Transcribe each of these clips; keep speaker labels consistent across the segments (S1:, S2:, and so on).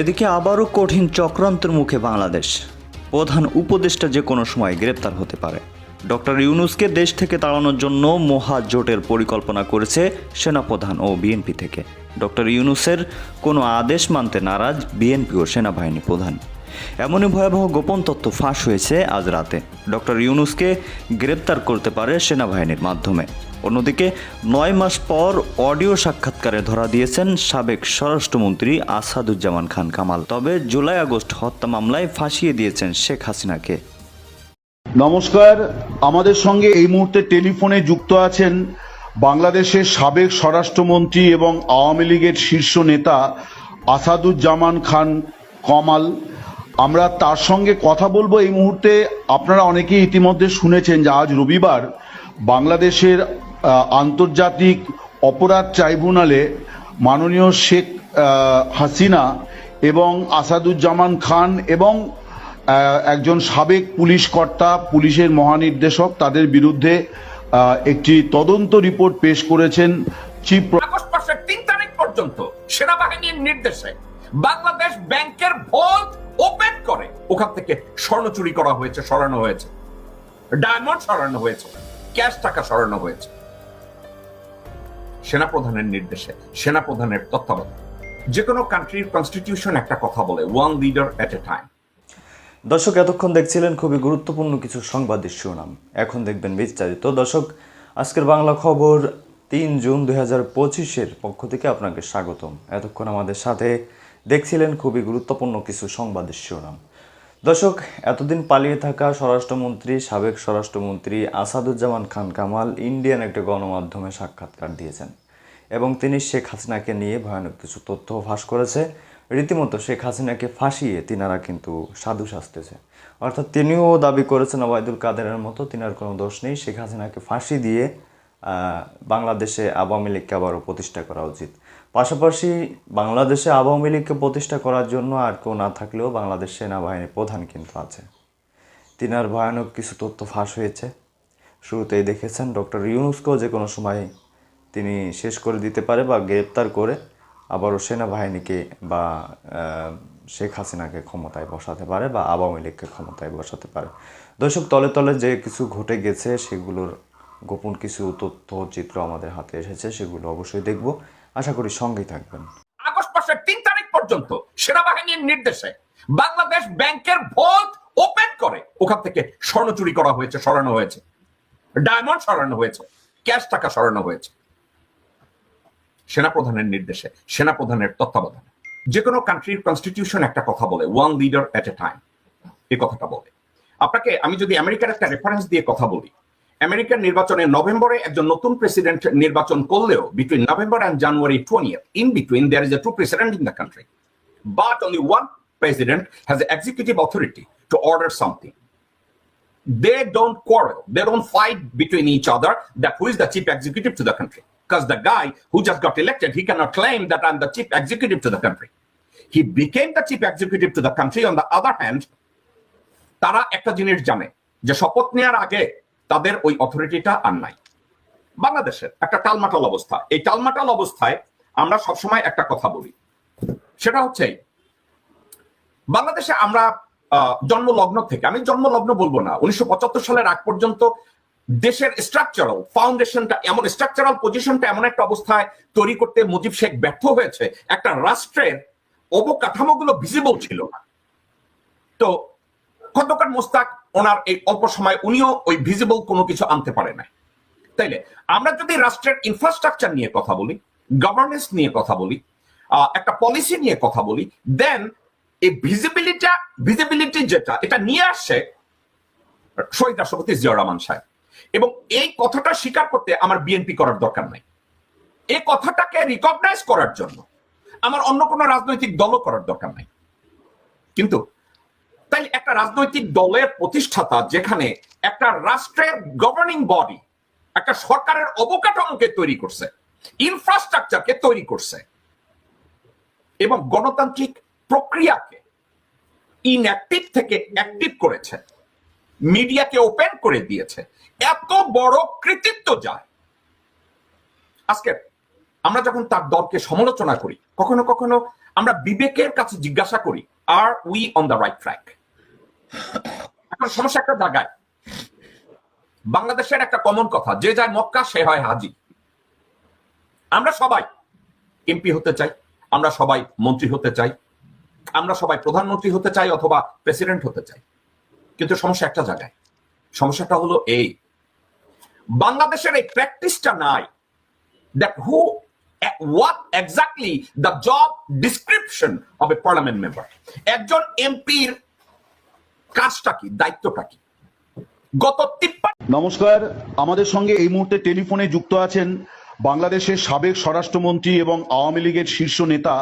S1: এদিকে আবারও কঠিন চক্রান্তের মুখে বাংলাদেশ। প্রধান উপদেষ্টা যে কোনো সময় গ্রেপ্তার হতে পারে। ডক্টর ইউনুসকে দেশ থেকে তাড়ানোর জন্য মহাজোটের পরিকল্পনা করেছে সেনাপ্রধান ও বিএনপি থেকে। ডক্টর ইউনুসের কোনো আদেশ মানতে নারাজ বিএনপি ও সেনাবাহিনী প্রধান। এমনই ভয়াবহ গোপন তথ্য ফাঁস হয়েছে আজ রাতে। ডক্টর ইউনুসকে গ্রেপ্তার করতে পারে সেনাবাহিনীর মাধ্যমে। অন্যদিকে নয় মাস পর অডিও সাক্ষাৎকারে ধরা দিয়েছেন সাবেক স্বরাষ্ট্রমন্ত্রী আসাদুজ্জামান খান কামাল। তবে জুলাই আগস্ট হত্যা মামলায় ফাঁসিয়ে দিয়েছেন শেখ হাসিনাকে।
S2: নমস্কার। আমাদের সঙ্গে এই মুহূর্তে টেলিফোনে যুক্ত আছেন বাংলাদেশের সাবেক স্বরাষ্ট্রমন্ত্রী এবং আওয়ামী লীগের শীর্ষ নেতা আসাদুজ্জামান খান কমাল। আমরা তার সঙ্গে কথা বলব এই মুহূর্তে। আপনারা অনেকেই ইতিমধ্যে শুনেছেন যে আজ রবিবার বাংলাদেশের আন্তর্জাতিক অপরাধ ট্রাইব্যুনালে মাননীয় শেখ হাসিনা এবং আসাদুজ্জামান খান এবং একজন সাবেক পুলিশ কর্তা, পুলিশের মহানির্দেশক তাদের বিরুদ্ধে একটি তদন্ত রিপোর্ট পেশ করেছেন চিফ
S3: আগস্ট তিন তারিখ পর্যন্ত সেনাবাহিনীর নির্দেশে বাংলাদেশ ব্যাংকের ভোল্ট ওপেন করে। ওখান থেকে স্বর্ণ চুরি করা হয়েছে, সরানো হয়েছে। ডায়মন্ড সরানো হয়েছে। ক্যাশ টাকা সরানো হয়েছে। সেনাপ্রধানের নির্দেশে, সেনাপ্রধানের তত্ত্বাবধানে। যে কোনো কান্ট্রির কনস্টিটিউশন একটা কথা বলে one leader at a time
S1: দর্শক, এতক্ষণ দেখছিলেন খুবই গুরুত্বপূর্ণ কিছু সংবাদের শিরোনাম এখন দেখবেন বিস্তারিত। দর্শক, আজকের বাংলা খবর তিন জুন দুই হাজার পঁচিশের পক্ষ থেকে আপনাকে স্বাগতম। এতক্ষণ আমাদের সাথে দেখছিলেন খুবই গুরুত্বপূর্ণ কিছু সংবাদের শিরোনাম দর্শক, এতদিন পালিয়ে থাকা স্বরাষ্ট্রমন্ত্রী, সাবেক স্বরাষ্ট্রমন্ত্রী আসাদুজ্জামান খান কামাল ইন্ডিয়ান একটা গণমাধ্যমে সাক্ষাৎকার দিয়েছেন এবং তিনি শেখ হাসিনাকে নিয়ে ভয়ানক কিছু তথ্য ফাঁস করেছে। রীতিমতো শেখ হাসিনাকে ফাঁসিয়ে তিনারা কিন্তু সাধু সাজতেছে অর্থাৎ তিনিও দাবি করেছেন ওবায়দুল কাদেরের মতো তিনার কোনো দোষ নেই। শেখ হাসিনাকে ফাঁসি দিয়ে বাংলাদেশে আওয়ামী লীগকে আবারও প্রতিষ্ঠা করা উচিত। পাশাপাশি বাংলাদেশে আওয়ামী লীগকে প্রতিষ্ঠা করার জন্য আর কেউ না থাকলেও বাংলাদেশ সেনাবাহিনীর প্রধান কিন্তু আছে। তিনার ভয়ানক কিছু তথ্য ফাঁস হয়েছে। শুরুতেই দেখেছেন ডক্টর ইউনুসকেও যে কোনো সময় তিনি শেষ করে দিতে পারে বা গ্রেপ্তার করে আবারও সেনাবাহিনীকে বা শেখ হাসিনাকে ক্ষমতায় বসাতে পারে বা আওয়ামী লীগকে ক্ষমতায় বসাতে পারে। দর্শক, তলে তলে যে কিছু ঘটে গেছে সেগুলোর গোপন কিছু তথ্য, চিত্র আমাদের হাতে এসেছে, সেগুলো অবশ্যই দেখব। আশা করি সঙ্গেই থাকবেন।
S3: আগস্ট মাসের তিন তারিখ পর্যন্ত সেনাবাহিনীর নির্দেশে বাংলাদেশ ব্যাংকের ভোল্ট ওপেন করে ওখান থেকে স্বর্ণ চুরি করা হয়েছে, সরানো হয়েছে। ডায়মন্ড সরানো হয়েছে, ক্যাশ টাকা সরানো হয়েছে। সেনাপ্রধানের নির্দেশে, সেনাপ্রধানের তত্ত্বাবধানে। যে কোনো কান্ট্রির কনস্টিটিউশন একটা কথা বলে one leader at a time এই কথাটা বলে। আপনাকে, আমি যদি আমেরিকার একটা রেফারেন্স দিয়ে কথা বলি আমেরিকার নির্বাচনে নভেম্বরে একজন নতুন প্রেসিডেন্ট নির্বাচন করলেও between November and January twenty in between there is a two president in the country but only one president has the executive authority to order something. They don't quarrel. They don't fight between each other that who is the chief executive to the country. Because the guy who just got elected, he cannot claim that I'm the chief executive to the country. He became the chief executive to the country. On the other hand, তারা একটা জিনিস জানে যে শপথ নেওয়ার আগে তাদের ওই অথরিটিটা আর নাই। বাংলাদেশের একটা টালমাটাল অবস্থা। এই টালমাটাল অবস্থায় আমরা সবসময় একটা কথা বলি। সেটা হচ্ছে বাংলাদেশে আমরা জন্মলগ্ন থেকে, আমি জন্মলগ্ন বলব না, উনিশশো পঁচাত্তর সালের আগ পর্যন্ত দেশের স্ট্রাকচারাল ফাউন্ডেশনটা এমন স্ট্রাকচারাল পজিশনটা এমন একটা অবস্থায় তৈরি করতে মুজিব শেখ ব্যর্থ হয়েছে, একটা রাষ্ট্রের অবকাঠামোগুলো ভিজিবল ছিল না। তো খন্দকার মোস্তাক ওনার এই অল্প সময় উনিও ওই ভিজিবল কোনো কিছু আনতে পারে না তাইলে আমরা যদি রাষ্ট্রের ইনফ্রাস্ট্রাকচার নিয়ে কথা বলি গভর্নেন্স নিয়ে কথা বলি একটা পলিসি নিয়ে কথা বলি দেন এই ভিজিবিলিটা ভিজিবিলিটি যেটা, এটা নিয়ে আসছে শহীদ রাষ্ট্রপতি জিয়া রহমান সাহেব। এবং এই কথাটা স্বীকার করতে আমার বিএনপি করার দরকার নাই। এই কথাটাকে রিকগনাইজ করার জন্য আমার অন্য কোনো রাজনৈতিক দলও করার দরকার নাই। কিন্তু তাই একটা রাজনৈতিক দলের প্রতিষ্ঠাতা যেখানে একটা রাষ্ট্রের গভর্নিং বডি একটা সরকারের অবকাঠামোকে তৈরি করছে ইনফ্রাস্ট্রাকচারকে তৈরি করছে, এবং গণতান্ত্রিক প্রক্রিয়াকে ইনঅ্যাক্টিভ থেকে অ্যাক্টিভ করেছে মিডিয়াকে ওপেন করে দিয়েছে, এত বড় কৃতিত্ব যায়। আজকে আমরা যখন তার দলকে সমালোচনা করি, কখনো কখনো আমরা বিবেকের কাছে জিজ্ঞাসা করি are we on the right track সমস্যা, একটা জায়গায়। বাংলাদেশের একটা কমন কথা, যে যায় মক্কা, সে হয় হাজি। আমরা সবাই এমপি হতে চাই, আমরা সবাই মন্ত্রী হতে চাই, আমরা সবাই প্রধানমন্ত্রী হতে চাই অথবা প্রেসিডেন্ট হতে চাই। কিন্তু সমস্যা একটা জায়গায়। সমস্যাটা হলো এই। বাংলাদেশের এই প্র্যাকটিসটা নাই। That who what exactly the job description of a parliament member? একজন এমপির কাজটা কি? দায়িত্বটা কি? গত
S2: নমস্কার। আমাদের সঙ্গে এই মুহূর্তে টেলিফোনে যুক্ত আছেন বাংলাদেশের সাবেক স্বরাষ্ট্রমন্ত্রী এবং আওয়ামী লীগের শীর্ষ নেতা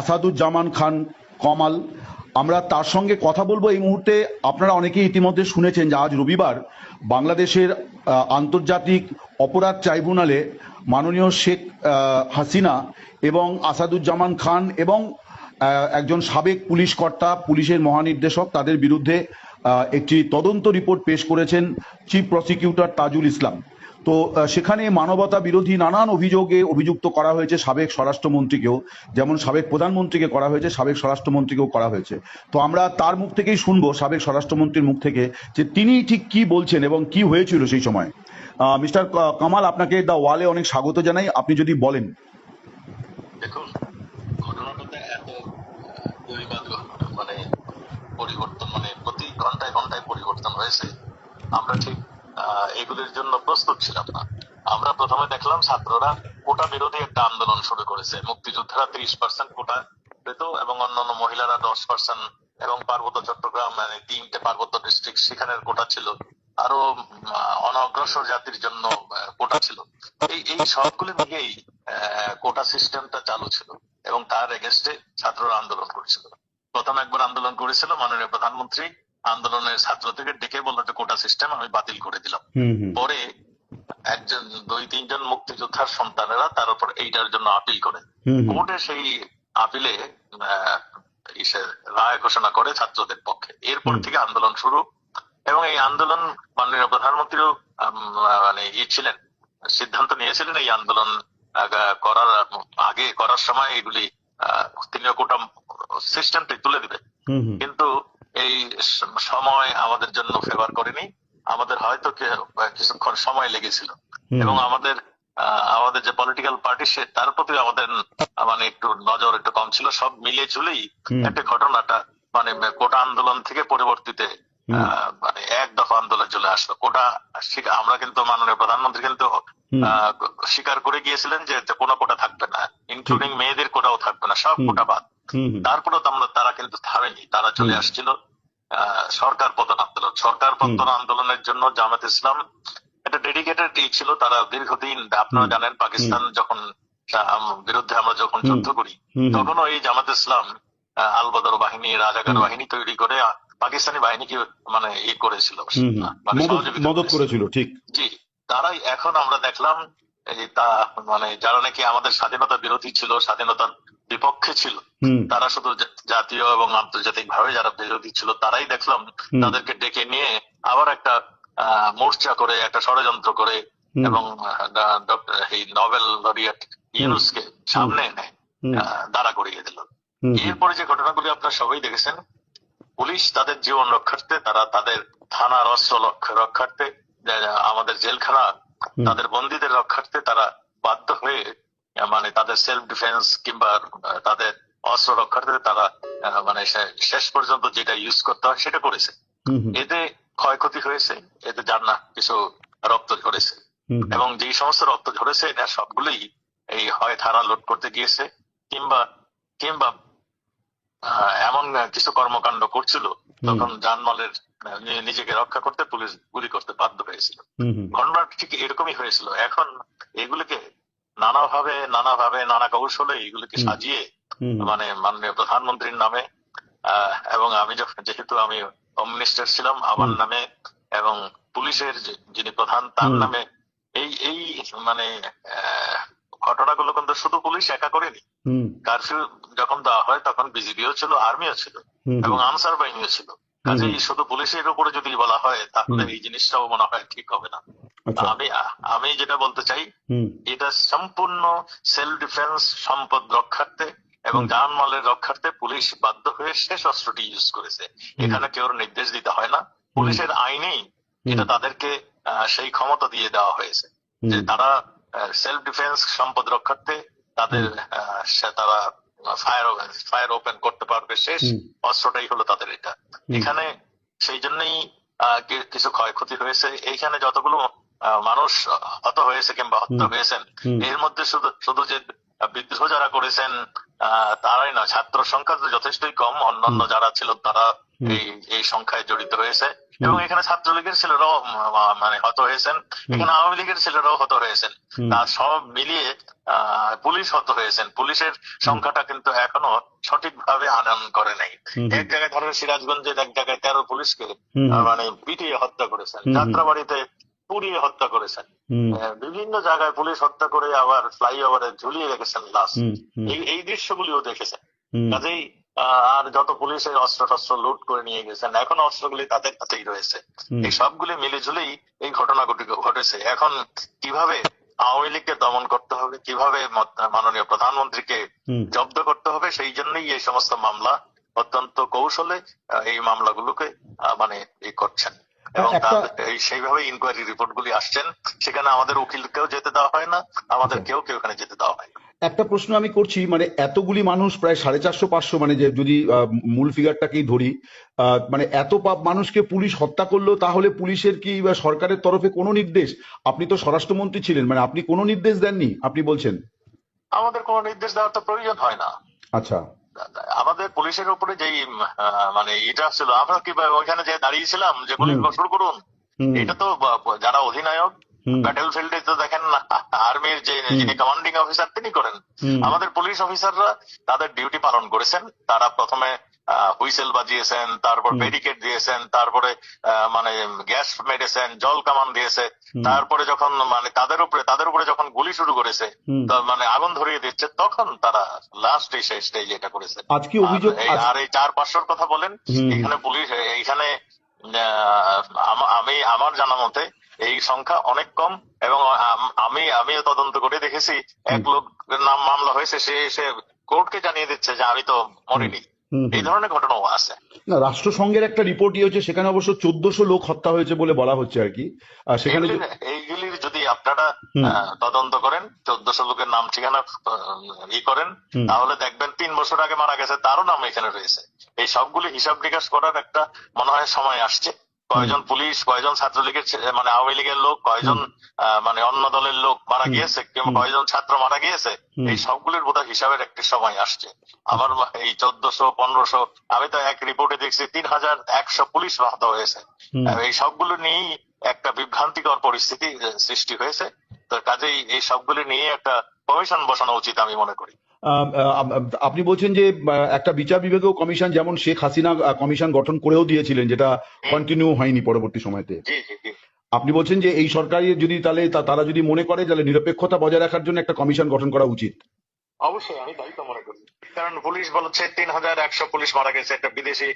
S2: আসাদুজ্জামান খান কমাল। আমরা তার সঙ্গে কথা বলব এই মুহূর্তে। আপনারা অনেকেই ইতিমধ্যে শুনেছেন যে আজ রবিবার বাংলাদেশের আন্তর্জাতিক অপরাধ ট্রাইব্যুনালে মাননীয় শেখ হাসিনা এবং আসাদুজ্জামান খান এবং একজন সাবেক পুলিশ কর্তা, পুলিশের মহানির্দেশক, তাদের বিরুদ্ধে একটি তদন্ত রিপোর্ট পেশ করেছেন চিফ প্রসিকিউটর তাজুল ইসলাম। তো সেখানে মানবতা বিরোধী নানান অভিযোগে অভিযুক্ত করা হয়েছে সাবেক স্বরাষ্ট্রমন্ত্রীকেও, যেমন সাবেক প্রধানমন্ত্রীকে করা হয়েছে, সাবেক স্বরাষ্ট্রমন্ত্রীকেও করা হয়েছে। তো, আমরা তার মুখ থেকেই শুনব সাবেক স্বরাষ্ট্রমন্ত্রীর মুখ থেকে যে তিনি ঠিক কি বলছেন এবং কি হয়েছিল সেই সময়। মিস্টার কামাল, আপনাকে দা ওয়ালে অনেক স্বাগত জানাই। আপনি যদি বলেন
S4: দেখুন ঘটনাটাতে এত দুইবাদ মানে পরিবর্তন মানে প্রতি ঘন্টায় ঘন্টায় পরিবর্তন হয়েছে। আমরা ঠিক এগুলির জন্য প্রস্তুত ছিলাম না। আমরা প্রথমে দেখলাম ছাত্ররা কোটা বিরোধী একটা আন্দোলন শুরু করেছে। মুক্তিযোদ্ধারা ত্রিশ পার্সেন্ট কোটা পেত এবং অন্যান্য মহিলারা দশ পার্সেন্ট এবং পার্বত্য চট্টগ্রাম মানে তিনটে পার্বত্য ডিস্ট্রিক্ট সেখানের কোটা ছিল। আরও অনগ্রসর জাতির জন্য কোটা ছিল। এই এই সবগুলি আহ, কোটা সিস্টেমটা চালু ছিল এবং তার এগেনস্টে ছাত্ররা আন্দোলন করেছিল। প্রথম একবার আন্দোলন করেছিল মাননীয় প্রধানমন্ত্রী আন্দোলনের ছাত্রদের ডেকে বলল যে কোটা সিস্টেম আমি বাতিল করে দিলাম। পরে একজন দুই তিনজন মুক্তিযোদ্ধার সন্তানেরা তার উপর এইটার জন্য আপিল করে। কোর্টে সেই আপিলে রায় ঘোষণা করে ছাত্রদের পক্ষে। এরপর থেকে আন্দোলন শুরু এবং এই আন্দোলন মাননীয় প্রধানমন্ত্রীও মানে ই ছিলেন সিদ্ধান্ত নিয়েছিলেন এই আন্দোলন করার আগে করার সময় এগুলি আহ, তিনিও কোটা সিস্টেমটি তুলে দিবে কিন্তু এই সময় আমাদের জন্য ফেভার করেনি। আমাদের হয়তো কিছুক্ষণ সময় লেগেছিল। এবং আমাদের আমাদের যে পলিটিক্যাল পার্টি সে তার প্রতি আমাদের মানে একটু নজর একটু কম ছিল। সব মিলিয়ে ঝুলেই একটা ঘটনাটা মানে কোটা আন্দোলন থেকে পরিবর্তিতে আহ, মানে এক দফা আন্দোলন চলে আসলো। কোটা আমরা কিন্তু মাননীয় প্রধানমন্ত্রী কিন্তু আহ, স্বীকার করে গিয়েছিলেন যে কোনো কোটা থাকবে না ইনক্লুডিং মেয়েদের কোটাও থাকবে না সব কোটা বাদ। তারপরেও তো আমরা তারা কিন্তু থামেনি তারা চলে আসছিল সরকার পতন আন্দোলন। সরকার পতন আন্দোলনের জন্য জামাত ইসলাম একটা ডেডিকেটেড ই ছিল তারা দীর্ঘদিন আপনারা জানেন পাকিস্তান যখন বিরুদ্ধে আমরা যখন যুদ্ধ করি তখনও এই জামাত ইসলাম আলবদর বাহিনী রাজাকার বাহিনী তৈরি করে পাকিস্তানি বাহিনীকে মানে ই করেছিল। মানে
S2: মদত করেছিল ঠিক।
S4: জি তারাই এখন আমরা দেখলাম এই তা মানে যারা নাকি আমাদের স্বাধীনতা বিরোধী ছিল স্বাধীনতার বিপক্ষে ছিল। তারা শুধু জাতীয় এবং আন্তর্জাতিক ভাবে যারা বিরোধী ছিল তারাই দেখলাম তাদেরকে ডেকে নিয়ে আবার একটা মোর্চা করে একটা ষড়যন্ত্র করে এবং এই নোবেল লরিয়েট ইউনুসকে সামনে এনে দাঁড়া করিয়ে দিল। এরপরে যে ঘটনাগুলি আপনারা সবাই দেখেছেন পুলিশ তাদের জীবন রক্ষার্থে তারা তাদের থানার অস্ত্র রক্ষার্থে আমাদের জেলখানা তাদের বন্দীদের রক্ষার্থে তারা বাধ্য হয়ে তাদের সেলফ ডিফেন্স কিংবা তাদের অস্ত্র রক্ষার্থে তারা মানে শেষ পর্যন্ত যেটা ইউজ করতে হয় সেটা করেছে। এতে ক্ষয়ক্ষতি হয়েছে এতে যার না কিছু রক্ত ঝরেছে। এবং যেই সমস্ত রক্ত ঝরেছে এটা সবগুলোই এই হয় থানা লোড করতে গিয়েছে কিংবা কিংবা এমন কিছু কর্মকাণ্ড করছিল তখন জানমালের নিজেকে রক্ষা করতে পুলিশ গুলি করতে বাধ্য হয়েছিল। ঘটনা ঠিক এরকমই হয়েছিল। এখন এগুলিকে নানাভাবে নানাভাবে নানা কৌশলে এগুলিকে সাজিয়ে মানে মাননীয় প্রধানমন্ত্রীর নামে এবং আমি যখন যেহেতু আমি হোম মিনিস্টার ছিলাম আমার নামে এবং পুলিশের যিনি প্রধান তার নামে এই এই মানে ঘটনাগুলো কিন্তু শুধু পুলিশ একা করেনি। কারফিউ যখন দেওয়া হয় তখন বিজিবিও ছিল আর্মিও ছিল এবং আনসার বাহিনীও ছিল। কাজেই শুধু পুলিশের উপরে যদি বলা হয় তাহলে এই জিনিসটাও মনে হয় ঠিক হবে না। আমি আমি যেটা বলতে চাই এটা সম্পূর্ণ সেলফ ডিফেন্স সম্পদ রক্ষার্থে এবং। জানমালের রক্ষার্থে পুলিশ বাধ্য হয়ে শেষ অস্ত্রটি ইউজ করেছে। এখানে কেউ নির্দেশ দিতে হয় না। পুলিশের আইনেই এটা তাদেরকে সেই ক্ষমতা দিয়ে দেওয়া হয়েছে। যে। তারা সেলফ ডিফেন্স সম্পদ রক্ষার্থে তাদের তারা ফায়ার ফায়ার ওপেন করতে পারবে। শেষ অস্ত্রটাই হলো তাদের এটা। এখানে সেই জন্যই আহ, কিছু ক্ষয়ক্ষতি হয়েছে। এইখানে যতগুলো মানুষ হত হয়েছে কিংবা হত্যা হয়েছেন। এর মধ্যে শুধু শুধু যে বিদ্রোহ যারা করেছেন তারাই না ছাত্র সংখ্যা তো যথেষ্টই কম। অন্যান্য যারা ছিল তারা এই এই সংখ্যায় জড়িত হয়েছে। এবং এখানে ছাত্রলীগের ছেলেরাও মানে হত হয়েছেন। এখানে আওয়ামী লীগের ছেলেরাও হত হয়েছেন। তা সব মিলিয়ে আহ, পুলিশ হত হয়েছেন। পুলিশের সংখ্যাটা কিন্তু এখনও সঠিকভাবে আনয়ন করে নাই। এক জায়গায় ধরেন সিরাজগঞ্জের এক জায়গায় তেরো পুলিশকে মানে পিটিয়ে হত্যা করেছেন। যাত্রাবাড়িতে পুড়িয়ে হত্যা করেছেন। বিভিন্ন জায়গায় পুলিশ হত্যা করে আবার ফ্লাইওভারে ঝুলিয়ে রেখেছেন লাশ। এই এই দৃশ্যগুলিও দেখেছেন। কাজেই আর যত পুলিশের অস্ত্র টস্ত্র লুট করে নিয়ে গেছেন এখন অস্ত্রগুলি তাদের কাছেই রয়েছে। এই সবগুলি মিলে ঝুলেই এই ঘটনাগুলি ঘটেছে। এখন কীভাবে আওয়ামী লীগকে দমন করতে হবে কীভাবে মাননীয় প্রধানমন্ত্রীকে জব্দ করতে হবে সেই জন্যই এই সমস্ত মামলা অত্যন্ত কৌশলে এই মামলাগুলোকে মানে এই করছেন। এবং সেইভাবে ইনকোয়ারি রিপোর্ট গুলি আসছেন সেখানে আমাদের উকিলকেও যেতে দেওয়া হয় না আমাদের কেউ কেউ এখানে যেতে দেওয়া হয় না।
S2: একটা প্রশ্ন আমি করছি মানে এতগুলি মানুষ প্রায় সাড়ে চারশো পাঁচশো মানে যে যদি মূল ফিগারটাকেই ধরি মানে এত পা- মানুষকে পুলিশ হত্যা করল তাহলে পুলিশের কি বা সরকারের তরফে কোনো নির্দেশ? আপনি তো স্বরাষ্ট্রমন্ত্রী ছিলেন মানে আপনি কোনো নির্দেশ দেননি আপনি বলছেন?
S4: আমাদের কোনো নির্দেশ দেওয়ার তো প্রয়োজন হয় না।
S2: আচ্ছা।
S4: আমাদের পুলিশের উপরে যেই মানে এটা ছিল আমরা কি ওইখানে যে দাঁড়িয়েছিলাম যে গুলি। শুরু করুন এটা তো যারা অধিনায়ক। ব্যাটেল ফিল্ডে তো দেখেন আর্মির যে যিনি কমান্ডিং অফিসার তিনি করেন। আমাদের পুলিশ অফিসাররা তাদের ডিউটি পালন করেছেন। তারা প্রথমে হুইসেল বাজিয়েছেন তারপর ব্যারিকেড দিয়েছেন তারপরে মানে গ্যাস মেরেছেন জল কামান দিয়েছে। তারপরে যখন মানে তাদের উপরে তাদের উপরে যখন গুলি শুরু করেছে মানে আগুন ধরিয়ে দিচ্ছে তখন তারা লাস্ট এসে স্টেজ এটা করেছে।
S2: আজকে অভিযোগ
S4: আর এই- চার পাঁচশোর কথা বলেন এখানে পুলিশ এইখানে আমি আমার জানা মতে এই সংখ্যা অনেক কম এবং আম- আমি আমিও তদন্ত করে দেখেছি এক লোক নাম মামলা হয়েছে সে এসে কোর্টকে জানিয়ে দিচ্ছে যে আমি তো মরিনি। এই ধরনের ঘটনাও আছে।
S2: না রাষ্ট্রসংঘের একটা রিপোর্টই হচ্ছে সেখানে অবশ্য চোদ্দশো লোক হত্যা হয়েছে বলে বলা হচ্ছে আর কি। আর সেখানে
S4: এইগুলির- যদি আপনারা তদন্ত করেন চোদ্দশো লোকের নাম ঠিকানা ই করেন তাহলে দেখবেন তিন বছর আগে মারা গেছে তারও নাম এখানে রয়েছে। এই সবগুলি হিসাব নিকাশ করার একটা মনে হয় সময় আসছে। কয়জন পুলিশ কয়জন ছাত্রলীগের মানে আওয়ামী লীগের লোক কয়জন মানে অন্য দলের লোক মারা গিয়েছে কয়জন ছাত্র মারা গিয়েছে এই সবগুলির বোধহয় হিসাবের একটি সময় আসছে। আমার এই চোদ্দশো পনেরোশো আমি তো এক রিপোর্টে দেখছি তিন হাজার একশো পুলিশ আহত হয়েছে। এই সবগুলো নিয়েই একটা বিভ্রান্তিকর পরিস্থিতি সৃষ্টি হয়েছে। তো কাজেই এই সবগুলো নিয়ে একটা কমিশন বসানো উচিত আমি মনে করি।
S2: আপনি বলছেন যে একটা বিচার বিভাগীয় কমিশন যেমন শেখ হাসিনা কমিশন গঠন করেও দিয়েছিলেন যেটা কন্টিনিউ হয়নি পরবর্তী সময়তে। আপনি বলছেন যে এই সরকারি যদি তাহলে তারা যদি মনে করে তাহলে নিরপেক্ষতা বজায় রাখার জন্য একটা কমিশন গঠন করা উচিত।
S4: অবশ্যই আমি তাই তো মনে করি। কারণ পুলিশ বলছে তিন হাজার একশো পুলিশ মারা গেছে একটা বিদেশি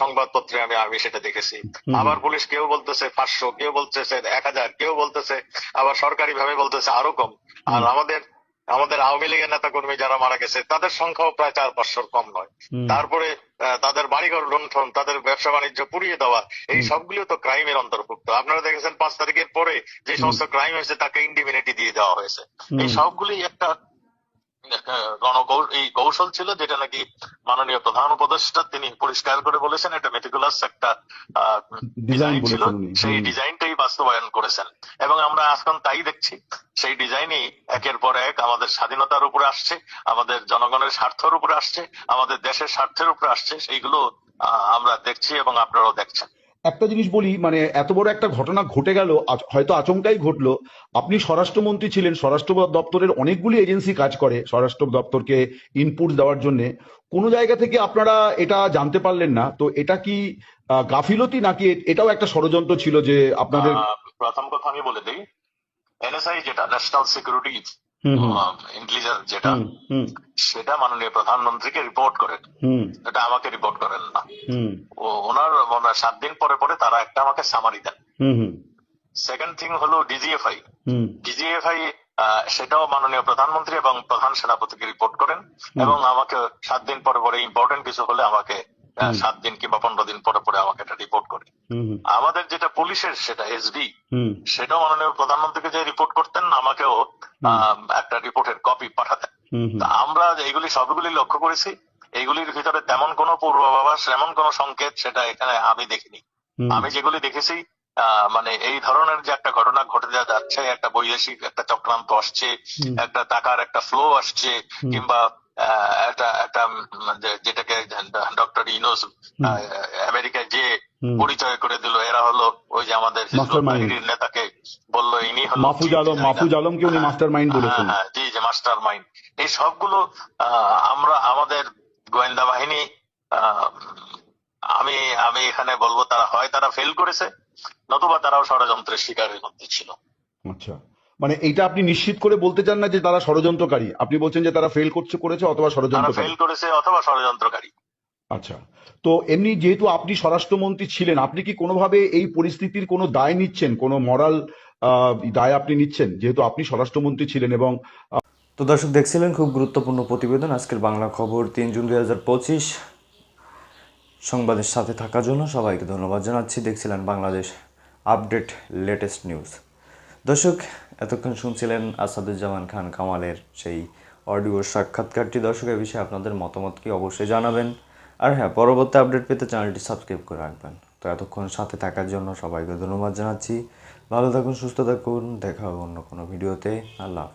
S4: সংবাদপত্রে আমি আমি সেটা দেখেছি। আবার পুলিশ কেউ বলতেছে পাঁচশো কেউ বলতেছে এক হাজার কেউ বলতেছে আবার সরকারি ভাবে বলতেছে আরও কম। আর আমাদের আমাদের আওয়ামী লীগের নেতা কর্মী যারা মারা গেছে তাদের সংখ্যাও প্রায় চার পাঁচশোর কম নয়। তারপরে তাদের বাড়িঘর লুণ্ঠন তাদের ব্যবসা বাণিজ্য পুড়িয়ে দেওয়া এই সবগুলিও তো ক্রাইমের অন্তর্ভুক্ত। আপনারা দেখেছেন পাঁচ তারিখের পরে যে সমস্ত ক্রাইম হয়েছে তাকে ইন্ডিমিনিটি দিয়ে দেওয়া হয়েছে। এই সবগুলি একটা রণকৌশ এই কৌশল ছিল যেটা নাকি মাননীয় প্রধান উপদেষ্টা তিনি পরিষ্কার করে বলেছেন এটা মেটিকুলাস একটা
S2: ডিজাইন
S4: ছিল। সেই ডিজাইনটাই বাস্তবায়ন করেছেন। এবং আমরা এখন তাই দেখছি সেই ডিজাইনই একের পর এক আমাদের স্বাধীনতার উপরে আসছে আমাদের জনগণের স্বার্থের উপরে আসছে আমাদের দেশের স্বার্থের উপরে আসছে সেইগুলো আহ, আমরা দেখছি এবং আপনারাও দেখছেন।
S2: একটা জিনিস বলি মানে এত বড় একটা ঘটনা ঘটে গেল হয়তো আচমকাই ঘটলো। আপনি স্বরাষ্ট্রমন্ত্রী ছিলেন, স্বরাষ্ট্র দপ্তরের অনেকগুলি এজেন্সি কাজ করে স্বরাষ্ট্র দপ্তরকে ইনপুট দেওয়ার জন্য। কোনো জায়গা থেকে আপনারা এটা জানতে পারলেন না, তো এটা কি গাফিলতি নাকি এটাও একটা ষড়যন্ত্র ছিল যে আপনাদের
S4: প্রথম কথা আমি বলে দিই এনএসআই যেটা ন্যাশনাল সিকিউরিটি ইন্টেলিজেন্স যেটা সেটা মাননীয় প্রধানমন্ত্রীকে রিপোর্ট করেন এটা আমাকে রিপোর্ট করেন না।
S2: হুম।
S4: ও ওনার ওনার সাত দিন পরে পরে তারা একটা আমাকে সামারি দেন। সেকেন্ড থিং হলো ডিজিএফআই
S2: হুম।
S4: ডিজিএফআই সেটাও মাননীয় প্রধানমন্ত্রী এবং প্রধান সেনাপতিকে রিপোর্ট করেন। এবং আমাকে সাত দিন পরে পরে ইম্পর্টেন্ট কিছু হলে আমাকে সাত দিন কিংবা পনেরো দিন পরে পরে আমাকে এটা রিপোর্ট করে। আমাদের যেটা পুলিশের সেটা এসবি সেটাও মাননীয় প্রধানমন্ত্রীকে যে রিপোর্ট করতেন আমাকেও একটা রিপোর্টের কপি পাঠাতেন। আমরা এইগুলি সবগুলি লক্ষ্য করেছি। এইগুলির ভিতরে তেমন কোনো পূর্বাভাস এমন কোনো সংকেত সেটা এখানে আমি দেখিনি। আমি যেগুলি দেখেছি আহ, মানে এই ধরনের যে একটা ঘটনা ঘটে যা যাচ্ছে একটা বৈদেশিক একটা চক্রান্ত আসছে একটা টাকার একটা ফ্লো আসছে কিংবা একটা একটা যেটাকে ডক্টর ইনোস আমেরিকায় যে পরিচয় করে দিল এরা হলো ওই যে আমাদের নেতাকে বলল ইনি হলো
S2: মাহফুজ আলম মাহফুজ আলমকে উনি মাস্টার মাইন্ড বলেছেন।
S4: হ্যাঁ, জি যে মাস্টার মাইন্ড এই সবগুলো আহ, আমরা আমাদের গোয়েন্দা বাহিনী আহ, আমি আমি এখানে বলব তারা হয় তারা ফেল করেছে নতুবা তারাও ষড়যন্ত্রের শিকারের মধ্যে ছিল।
S2: আচ্ছা। মানে এইটা আপনি নিশ্চিত করে বলতে চান না যে তারা ষড়যন্ত্রকারী? আপনি বলছেন যে তারা ফেল করছে করেছে অথবা
S4: তারা
S2: ষড়যন্ত্রকারী।
S4: ফেল করেছে অথবা ষড়যন্ত্রকারী।
S2: আচ্ছা। তো এমনি যেহেতু আপনি স্বরাষ্ট্রমন্ত্রী ছিলেন আপনি কি কোনোভাবে এই পরিস্থিতির কোনো দায় নিচ্ছেন? কোনো মরাল দায় আপনি নিচ্ছেন? যেহেতু আপনি স্বরাষ্ট্রমন্ত্রী ছিলেন এবং
S1: তো দর্শক দেখছিলেন খুব গুরুত্বপূর্ণ প্রতিবেদন। আজকের বাংলা খবর তিন জুন দুই হাজার পঁচিশ। সংবাদের সাথে থাকার জন্য সবাইকে ধন্যবাদ জানাচ্ছি। দেখছিলেন বাংলাদেশ আপডেট লেটেস্ট নিউজ। দর্শক এতক্ষণ শুনছিলেন আসাদুজ্জামান খান কামালের সেই অডিও সাক্ষাৎকারটি। দর্শকের বিষয়ে আপনাদের মতামত কি অবশ্যই জানাবেন। আর হ্যাঁ পরবর্তী আপডেট পেতে চ্যানেলটি সাবস্ক্রাইব করে রাখবেন। তো এতক্ষণ সাথে থাকার জন্য সবাইকে ধন্যবাদ জানাচ্ছি। ভালো থাকুন, সুস্থ থাকুন। দেখা হবে অন্য কোনো ভিডিওতে। আল্লাহ